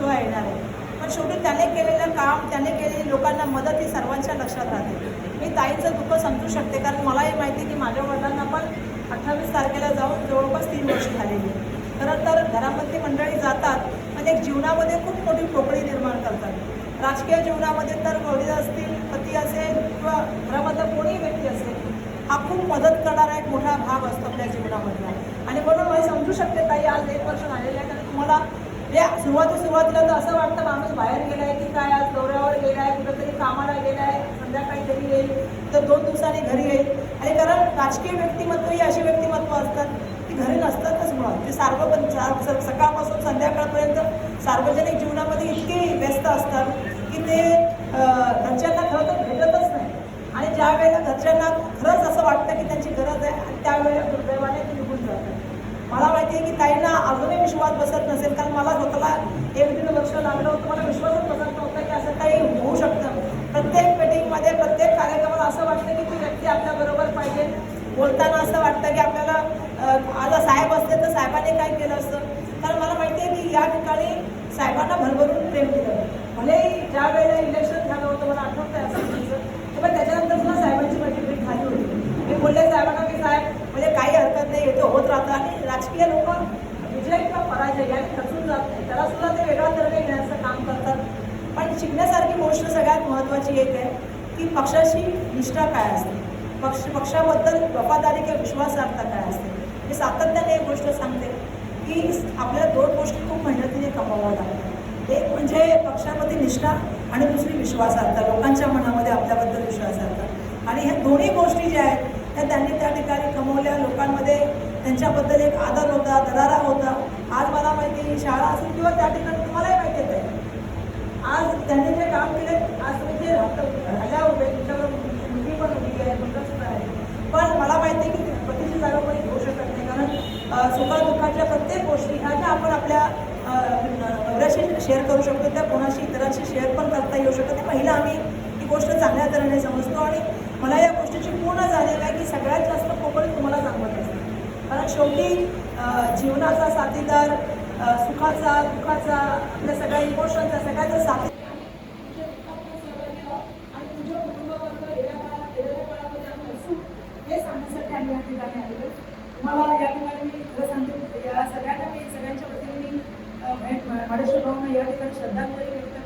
तो येणार आहे. पण शेवटी त्याने केलेलं काम त्याने केलेली लोकांना मदत ही सर्वांच्या लक्षात राहते. मी ताईचं दुःख समजू शकते कारण मलाही माहिती आहे की माझ्या वडिलांना पण अठ्ठावीस तारखेला जाऊन जवळपास तीन वर्ष झालेली खरं तर घरामध्ये मंडळी जातात म्हणजे एक जीवनामध्ये खूप मोठी पोकळी निर्माण करतात. राजकीय जीवनामध्ये तर वडील असतील पती असेल किंवा घरामधला कोणीही व्यक्ती असेल हा खूप मदत करणारा एक मोठा भाग असतो आपल्या जीवनामधला. आणि म्हणून मला समजू शकते ताई आज एक वर्ष झालेलं आहे कारण तुम्हाला या सुरुवाती सुरुवातीला तर असं वाटतं माणूस बाहेर गेलाय की काय आज दौऱ्यावर गेलाय कुठंतरी कामाला गेलाय संध्याकाळी घरी येईल तर दोन दिवसांनी घरी येईल. आणि कारण राजकीय व्यक्तिमत्व ही अशी व्यक्तिमत्व असतात की घरी नसतातच मुळात. म्हणजे ते सार्वजन स- सकाळपासून संध्याकाळपर्यंत सार्वजनिक जीवनामध्ये इतके व्यस्त असतात की ते घरच्यांना खरं तर भेटतच नाही. आणि ज्या वेळेला घरच्यांना खरंच असं वाटतं की त्यांची गरज आहे आणि त्यावेळेला दुर्दैवाने ते निघून जातात. मला माहिती आहे की ताईंना अजूनही विश्वास बसत नसेल कारण मला स्वतःला एक दीड लक्ष लागलं होतं. मला विश्वासच बसत नव्हता की असं काही होऊ शकतं. प्रत्येक मिटिंगमध्ये प्रत्येक कार्यक्रमाला असं वाटतं की ती व्यक्ती आपल्याबरोबर पाहिजे. बोलताना असं वाटतं की आपल्याला आता साहेब असते तर साहेबांनी काय केलं असतं. कारण मला माहिती आहे की या ठिकाणी साहेबांना भरभरून प्रेम दिलं. भलेही ज्या वेळेला इलेक्शन झालं होतं मला आठवतं आहे असं तुमचं पण त्याच्यानंतर सुद्धा साहेबांची माझी भेट झाली होती मी बोलले साहेबांना की साहेब म्हणजे काही हरकत नाही येतो होत राहतं. आणि राजकीय लोक विजय किंवा पराजय याने खचून जात नाही. त्याला सुद्धा ते वेगळा निर्णय घेण्याचं काम करतात. पण शिकण्यासारखी गोष्ट सगळ्यात महत्त्वाची एक आहे की पक्षाची निष्ठा काय असते? पक्ष पक्षाबद्दल वफादारी किंवा विश्वासार्हता काय असते? मी सातत्याने एक गोष्ट सांगते की आपल्याला दोन गोष्टी खूप मेहनतीने कमाव्या लागतात. एक म्हणजे पक्षामध्ये निष्ठा आणि दुसरी विश्वासार्हता लोकांच्या मनामध्ये आपल्याबद्दल विश्वासार्हता. आणि ह्या दोन्ही गोष्टी ज्या आहेत त्या त्यांनी त्या ठिकाणी कमवल्या लोकांमध्ये त्यांच्याबद्दल एक आदर होता दरारा होता. आज मला माहिती आहे, शाळा असेल किंवा त्या ठिकाणी तुम्हालाही माहिती आहे. आज त्यांनी जे काम केले आज तुम्ही जे राजा उभे तुमच्याकडे मुलगी पण उभी आहे मुलगा सुद्धा आहे. पण मला माहिती आहे की पतीची जागा कोणी घेऊ शकत नाही कारण अं, सुखादुःखाच्या प्रत्येक गोष्टी ह्या ज्या आपण आपल्या नवऱ्याशी शेअर करू शकतो त्या कोणाशी इतरांशी शेअर पण करता येऊ शकत. ते पहिला आम्ही ही गोष्ट चांगल्या तऱ्हेने समजतो आणि मला या गोष्टीची पूर्ण जाणीव आहे की सगळ्यात जास्त पोकळी तुम्हाला सांगत असते कारण शेवटी जीवनाचा साथीदार सुखाचा दुःखाचा आपल्या सगळ्या इमोशनचा सगळ्याचा साथी मला या ठिकाणी मी खरं सांगते या सगळ्यांना मी सगळ्यांच्या वतीने मी अं, भाऊंना या ठिकाणी श्रद्धांजली